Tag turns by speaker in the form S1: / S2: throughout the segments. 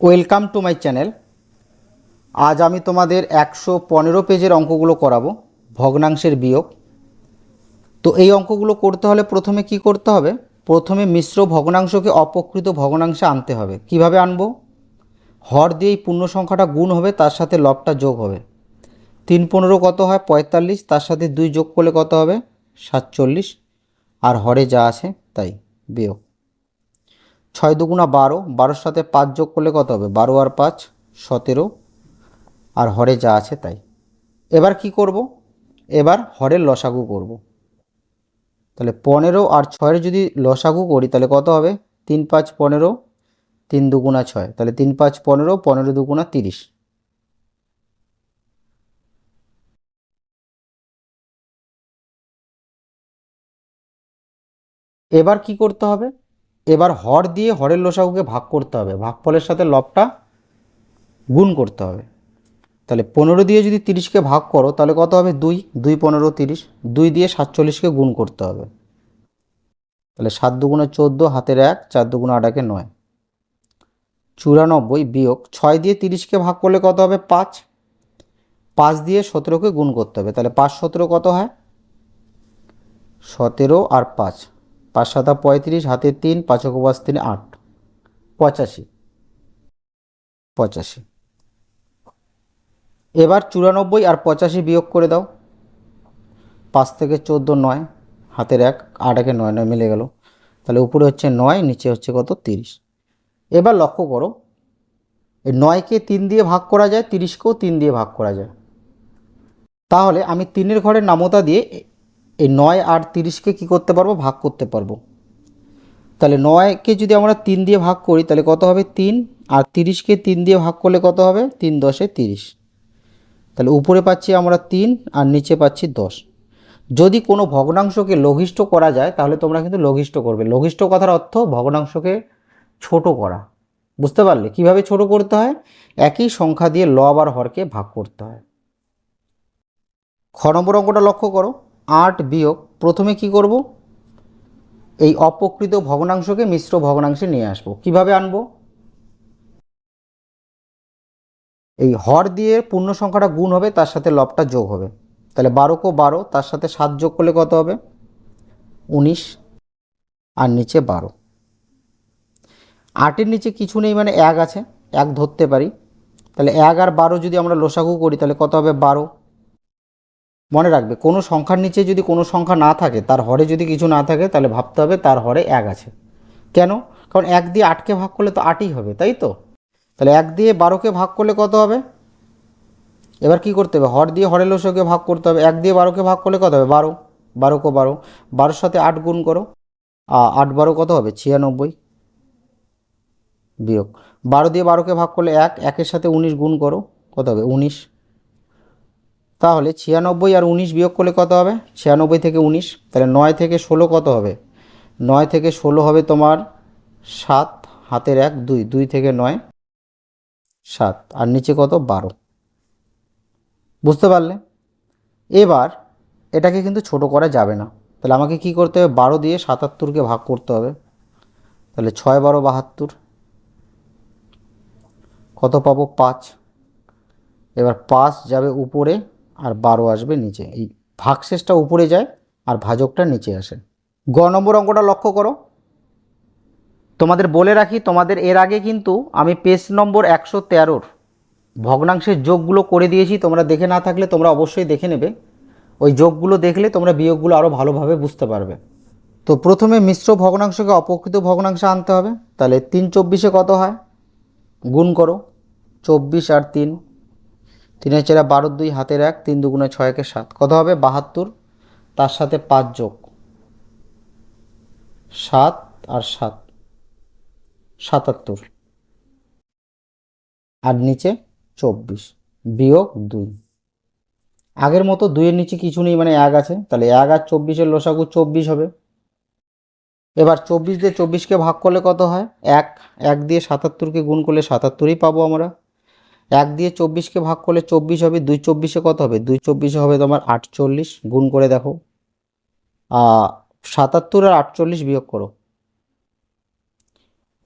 S1: Welcome to my channel. আজ আমি তোমাদের একশো পনেরো পেজের অঙ্কগুলো করাবো, ভগ্নাংশের বিয়োগ। তো এই অঙ্কগুলো করতে হলে প্রথমে কি করতে হবে? প্রথমে মিশ্র ভগ্নাংশকে অপকৃত ভগ্নাংশে আনতে হবে। কীভাবে আনব? হর দিয়েই পূর্ণ সংখ্যাটা গুণ হবে, তার সাথে লবটা যোগ হবে। তিন পনেরো কত হয়? পঁয়তাল্লিশ, তার সাথে দুই যোগ করলে কত হবে? সাতচল্লিশ। আর হরে যা আছে, তাই বিয়োগ। ছয় দুগুণা বারো, বারোর সাথে পাঁচ যোগ করলে কত হবে? বারো আর পাঁচ, সতেরো। আর হরে যা আছে তাই। এবার কি করব? এবার হরের লসাগু করব। তাহলে পনেরো আর ছয়ের যদি লসাগু করি, তাহলে কত হবে? তিন পাঁচ পনেরো, তিন দুগুণা ছয়। তাহলে তিন পাঁচ পনেরো পনেরো দুগুণা তিরিশ। এবার কি করতে হবে? এবার হর দিয়ে হরের লসাগুকে ভাগ করতে হবে। ভাগফলের সাথে লবটা গুণ করতে হবে। তাহলে পনেরো দিয়ে যদি তিরিশকে ভাগ করো, তাহলে কত হবে? দুই দুই পনেরো তিরিশ, দুই দিয়ে সাতচল্লিশকে গুণ করতে হবে। তাহলে সাত দুগুণে চোদ্দ, হাতের এক, চার দুগুণে আটাকে নয়। চুরানব্বই বিয়োগ ছয় দিয়ে তিরিশকে ভাগ করলে কত হবে? পাঁচ। পাঁচ দিয়ে সতেরোকে গুণ করতে হবে। তাহলে পাঁচ সতেরো কত হয়? সতেরো আর পাঁচ। পাঁচ সাতা পঁয়ত্রিশ, হাতে তিন পাঁচক পাঁচ তিন, আট। পঁচাশি। পঁচাশি। এবার চুরানব্বই আর পঁচাশি বিয়োগ করে দাও। পাঁচ থেকে চোদ্দ নয়, হাতের এক, আট একে নয় নয় মিলে গেল। তাহলে উপরে হচ্ছে নয়, নিচে হচ্ছে কত? তিরিশ। এবার লক্ষ্য করো, এই নয়কে তিন দিয়ে ভাগ করা যায়, তিরিশকেও তিন দিয়ে ভাগ করা যায়। তাহলে আমি তিনের ঘরের নামতা দিয়ে এই নয় আর তিরিশকে কী করতে পারব? ভাগ করতে পারব। তাহলে নয়কে যদি আমরা তিন দিয়ে ভাগ করি, তাহলে কত হবে? তিন। আর তিরিশকে তিন দিয়ে ভাগ করলে কত হবে? তিন দশে তিরিশ। তাহলে উপরে পাচ্ছি আমরা তিন আর নিচে পাচ্ছি দশ। যদি কোনো ভগ্নাংশকে লঘিষ্ঠ করা যায়, তাহলে তোমরা কিন্তু লঘিষ্ঠ করবে। লঘিষ্ঠ কথার অর্থ ভগ্নাংশকে ছোট করা। বুঝতে পারলে? কীভাবে ছোট করতে হয়? একই সংখ্যা দিয়ে লব আর হরকে ভাগ করতে হয়। খ নম্বর অঙ্কটা লক্ষ্য করো। আট বিয়োগ, প্রথমে কি করব? এই অপকৃত ভগ্নাংশকে মিশ্র ভগ্নাংশে নিয়ে আসব। কীভাবে আনব? এই হর দিয়ে পূর্ণ সংখ্যাটা গুণ হবে, তার সাথে লবটা যোগ হবে। তাহলে বারো কো বারো, তার সাথে সাত যোগ করলে কত হবে? উনিশ। আর নিচে বারো। আটের নিচে কিছু নেই মানে এক আছে, এক ধরতে পারি। তাহলে এক আর বারো যদি আমরা লসাগু করি, তাহলে কত হবে? বারো। মনে রাখবে, কোনো সংখ্যার নিচে যদি কোনো সংখ্যা না থাকে, তার হরে যদি কিছু না থাকে, তাহলে ভাবতে হবে তার হরে এক আছে। কেন? কারণ এক দিয়ে আটকে ভাগ করলে তো আটই হবে, তাই তো? তাহলে এক দিয়ে বারোকে ভাগ করলে কত হবে? এবার কি করতে হবে? হর দিয়ে হরের লসকে ভাগ করতে হবে, এক দিয়ে বারোকে ভাগ করলে কত হবে? বারো। বারো কো বারো। বারোর সাথে আট গুণ করো। আট বারো কত হবে? ছিয়ানব্বই। বিয়োগ। বারো দিয়ে বারোকে ভাগ করলে এক, একের সাথে উনিশ গুণ করো। কত হবে? উনিশ। তাহলে ছিয়ানব্বই আর উনিশ বিয়োগ করলে কত হবে? ছিয়ানব্বই থেকে উনিশ, তাহলে নয় থেকে ষোলো কত হবে? নয় থেকে ষোলো হবে তোমার সাত, হাতের এক, দুই দুই থেকে নয়, সাত, আর নিচে কত? বারো। বুঝতে পারলে? এবার এটাকে কিন্তু ছোট করা যাবে না। তাহলে আমাকে কি করতে হবে? বারো দিয়ে সাতাত্তরকে ভাগ করতে হবে। তাহলে ছয় বারো বাহাত্তর, কত পাবো? পাঁচ। এবার পাঁচ যাবে উপরে আর বারো আসবে নিচে। এই ভাগশেষটা উপরে যায় আর ভাজকটা নিচে আসে। গ নম্বর অঙ্কটা লক্ষ্য করো। তোমাদের বলে রাখি, তোমাদের এর আগে কিন্তু আমি পেজ নম্বর একশো তেরোর ভগ্নাংশের যোগগুলো করে দিয়েছি। তোমরা দেখে না থাকলে তোমরা অবশ্যই দেখে নেবে। ওই যোগগুলো দেখলে তোমরা বিয়োগগুলো আরও ভালোভাবে বুঝতে পারবে। তো প্রথমে মিশ্র ভগ্নাংশকে অপকৃত ভগ্নাংশে আনতে হবে। তাহলে তিন চব্বিশে কত হয়? গুণ করো। চব্বিশ আর তিন তিনের চারা বারো, দুই, হাতের এক, তিন দুগুণে ছয়কে সাত। কত হবে? বাহাত্তর। তার সাথে পাঁচ যোগ। সাত আর সাত। সাতাত্তর। আর নিচে চব্বিশ। বিয়োগ দুই। আগের মতো দুইয়ের নিচে কিছু নেই মানে এক আছে। তাহলে এক আর চব্বিশের লসাগু চব্বিশ হবে। এবার চব্বিশ দিয়ে চব্বিশকে ভাগ করলে কত হয়? এক। এক দিয়ে সাতাত্তরকে গুণ করলে সাতাত্তরই পাবো আমরা। এক দিয়ে চব্বিশকে ভাগ করলে চব্বিশ হবে, দুই চব্বিশে কত হবে? দুই চব্বিশে হবে তোমার আটচল্লিশ, গুণ করে দেখো। সাতাত্তর আর আটচল্লিশ বিয়োগ করো।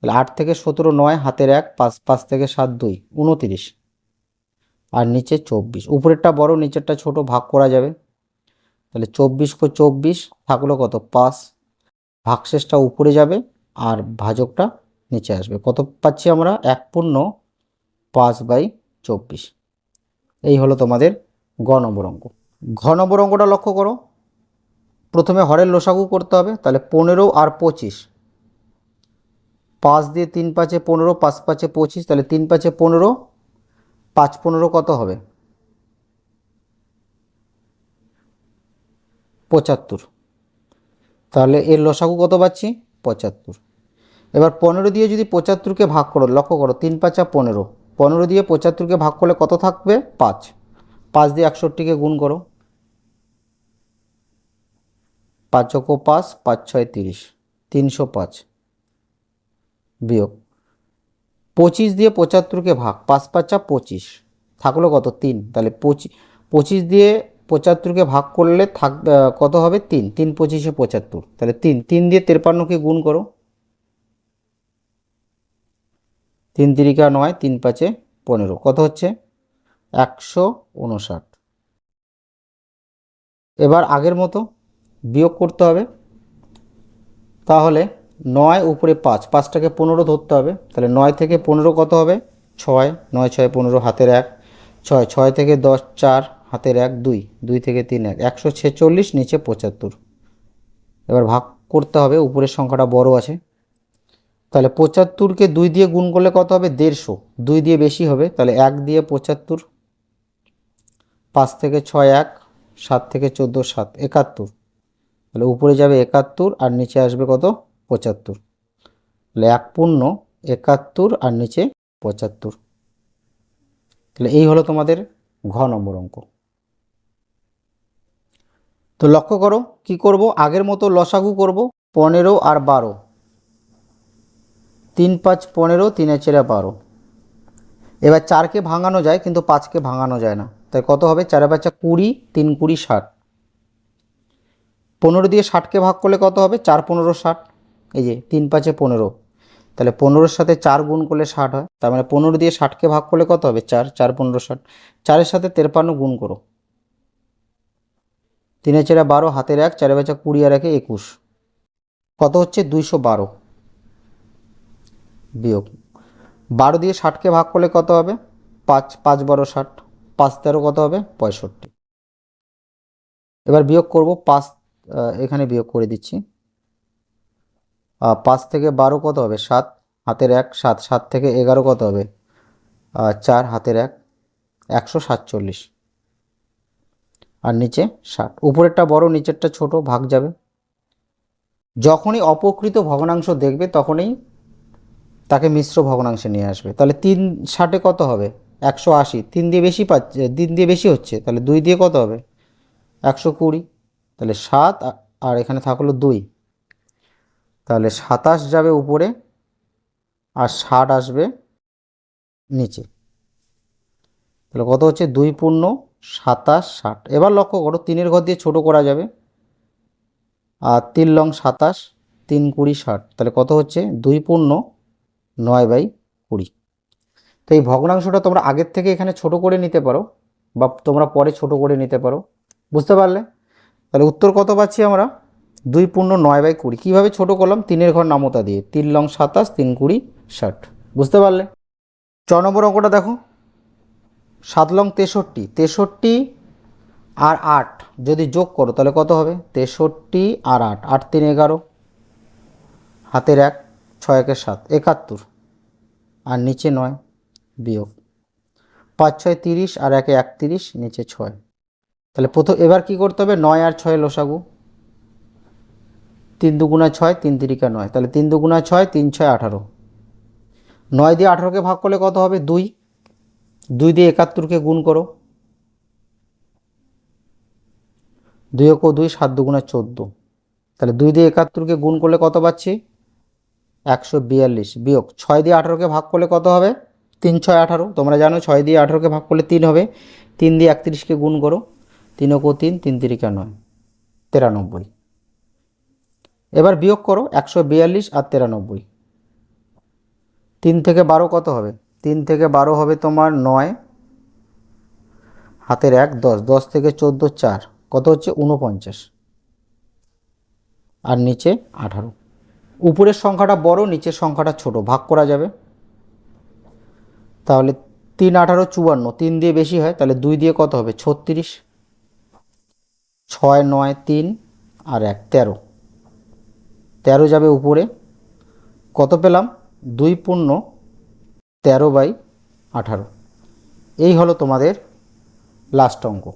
S1: তাহলে আট থেকে সতেরো নয়, হাতের এক, পাঁচ পাঁচ থেকে সাত, দুই, উনতিরিশ। আর নিচে চব্বিশ। উপরেরটা বড়, নিচেরটা ছোট, ভাগ করা যাবে। তাহলে চব্বিশ কো চব্বিশ থাকল কত? পাঁচ। ভাগশেষটা উপরে যাবে আর ভাজকটা নিচে আসবে। কত পাচ্ছি আমরা? এক পূর্ণ পাঁচ বাই চব্বিশ। এই হলো তোমাদের গ নম্বর অঙ্ক। ঘ নম্বর অঙ্কটা লক্ষ্য করো। প্রথমে হরের লসাগু করতে হবে, তাহলে পনেরো আর পঁচিশ। পাঁচ দিয়ে তিন পাঁচে পনেরো, পাঁচ পাঁচে পঁচিশ, তাহলে তিন পাঁচে পনেরো, পাঁচ পনেরো কত হবে? পঁচাত্তর। তাহলে এর লসাগু কত পাচ্ছি? পঁচাত্তর। এবার পনেরো দিয়ে যদি পঁচাত্তরকে ভাগ করো, লক্ষ্য করো, তিন পাঁচা পনেরো। পনেরো দিয়ে পঁচাত্তরকে ভাগ করলে কত থাকবে? পাঁচ। পাঁচ দিয়ে একষট্টিকে গুণ করো। পাঁচ চকো পাঁচ পাঁচ ছয় তিরিশ। তিনশো পাঁচ। বিয়োগ। পঁচিশ দিয়ে পঁচাত্তরকে ভাগ। পাঁচ পাঁচা পঁচিশ। থাকল কত? তিন। তাহলে পঁচিশ পঁচিশ দিয়ে পঁচাত্তরকে ভাগ করলে থাক কত হবে? তিন। তিন পঁচিশে পঁচাত্তর। তাহলে তিন। তিন দিয়ে তেরপান্নকে গুণ করো। তিন তিরিকা নয়, তিন পাঁচে পনেরো। কত হচ্ছে? একশো উনষাট। এবার আগের মতো বিয়োগ করতে হবে। তাহলে নয় উপরে পাঁচ, পাঁচটাকে পনেরো ধরতে হবে। তাহলে নয় থেকে পনেরো কত হবে? ছয়, নয়, ছয়, পনেরো, হাতের এক। ছয় ছয় থেকে দশ, চার, হাতের এক, দুই দুই থেকে তিন, এক। একশো ছেচল্লিশ, নিচে পঁচাত্তর। এবার ভাগ করতে হবে, উপরের সংখ্যাটা বড় আছে। তাহলে পঁচাত্তরকে দুই দিয়ে গুণ করলে কত হবে? দেড়শো। দুই দিয়ে বেশি হবে, তাহলে এক দিয়ে পঁচাত্তর, পাঁচ থেকে ছয় এক, সাত থেকে চোদ্দ সাত, একাত্তর। তাহলে উপরে যাবে একাত্তর আর নিচে আসবে কত? পঁচাত্তর। তাহলে এক পূর্ণ, একাত্তর আর নিচে পঁচাত্তর। তাহলে এই হলো তোমাদের ঘ নম্বর অঙ্ক। তো লক্ষ্য করো, কি করব? আগের মতো লসাগু করব, পনেরো আর বারো। তিন পাঁচ পনেরো, তিনে চেরা বারো। এবার চারকে ভাঙানো যায়, কিন্তু পাঁচকে ভাঙানো যায় না। তাই কত হবে? চারে পাঁচা কুড়ি, তিন কুড়ি ষাট। পনেরো দিয়ে ষাটকে ভাগ করলে কত হবে? চার পনেরো ষাট। এই যে, তিন পাঁচে পনেরো। তাহলে পনেরোর সাথে চার গুণ করলে ষাট হয়। তার মানে পনেরো দিয়ে ষাটকে ভাগ করলে কত হবে? চার চার পনেরো ষাট। চারের সাথে তেরপান্ন গুণ করো। তিনে চেরা বারো, হাতের এক, চারে বেচা কুড়ি আর একে একুশ। কত হচ্ছে? দুইশো বারো। বিয়োগ। বারো দিয়ে ষাটকে ভাগ করলে কত হবে? পাঁচ পাঁচ বারো ষাট, পাঁচ তেরো কত হবে? পঁয়ষট্টি। এবার বিয়োগ করব পাঁচ এখানে বিয়োগ করে দিচ্ছি। পাঁচ থেকে বারো কত হবে? সাত, হাতের এক, সাত সাত থেকে এগারো কত হবে? চার, হাতের এক, একশো সাতচল্লিশ। আর নিচে ষাট। উপরেরটা বড়, নিচেরটা ছোট, ভাগ যাবে। যখনই অপকৃত ভগ্নাংশ দেখবে, তখনই তাকে মিশ্র ভগ্নাংশে নিয়ে আসবে। তাহলে তিন ষাটে কত হবে? একশো আশি। তিন দিয়ে বেশি পাচ্ছে তিন দিয়ে বেশি হচ্ছে, তাহলে দুই দিয়ে কত হবে? একশো কুড়ি। তাহলে সাত আর এখানে থাকল দুই। তাহলে সাতাশ যাবে উপরে, আর ষাট আসবে নিচে। তাহলে কত হচ্ছে? দুই পূর্ণ সাতাশ ষাট। এবার লক্ষ্য করো, তিনের ঘর দিয়ে ছোট করা যাবে। আর তিন লং সাতাশ, তিন কুড়ি ষাট। তাহলে কত হচ্ছে? দুই পূর্ণ নয় বাই কুড়ি। তো এই ভগ্নাংশটা তোমরা আগের থেকে এখানে ছোট করে নিতে পারো বা তোমরা পরে ছোট করে নিতে পারো। বুঝতে পারলে? তাহলে উত্তর কত পাচ্ছি আমরা? দুই পূর্ণ নয় বাই কুড়ি। কীভাবে ছোটো করলাম? তিনের ঘর নামতা দিয়ে। তিন লং সাতাশ, তিন কুড়ি, ষাট। বুঝতে পারলে? চ নম্বর অঙ্কটা দেখো। সাত লং তেষট্টি। তেষট্টি আর আট যদি যোগ করো তাহলে কত হবে? তেষট্টি আর আট। আট তিন এগারো। হাতের এক। ছয় একের সাত, একাত্তর। আর নিচে নয়, বিয়োগ। পাঁচ ছয় তিরিশ আর একে একত্রিশ, নিচে ছয়। তাহলে প্রথম এবার কি করতে হবে? নয় আর ছয় লসাগু। তিন দুগুণা ছয়, তিন তিরিকা নয়। তাহলে তিন দুগুণা ছয়, তিন ছয় আঠারো। নয় দিয়ে আঠারোকে ভাগ করলে কত হবে? দুই। দুই দিয়ে একাত্তরকে গুণ করো। দুই একো দুই, সাত দুগুণা চোদ্দ। তাহলে দুই দিয়ে একাত্তরকে গুণ করলে কত পাচ্ছি? একশো বিয়াল্লিশ। বিয়োগ ছয় দিয়ে আঠারোকে ভাগ করলে কত হবে? তিন, ছয়, আঠারো। তোমরা জানো ছয় দিয়ে আঠারোকে ভাগ করলে তিন হবে। তিন দিয়ে একত্রিশকে গুণ করো। তিন একো তিন তিন তিরিকা নয়। তেরানব্বই। এবার বিয়োগ করো একশো বিয়াল্লিশ আর তেরানব্বই। তিন থেকে বারো কত হবে? তিন থেকে বারো হবে তোমার নয়। হাতের এক, দশ। দশ থেকে চোদ্দ, চার। কত হচ্ছে? উনপঞ্চাশ আর নিচে আঠারো। উপরের সংখ্যাটা বড়, নিচের সংখ্যাটা ছোট। ভাগ করা যাবে। তাহলে তিন আঠারো চুয়ান্ন, তিন দিয়ে বেশি হয়, তাহলে দুই দিয়ে কত হবে? ছত্রিশ। ছয়, নয়, তিন আর এক, তেরো। তেরো যাবে উপরে। কত পেলাম? দুই পূর্ণ তেরো বাই আঠারো। এই হলো তোমাদের লাস্ট অঙ্ক।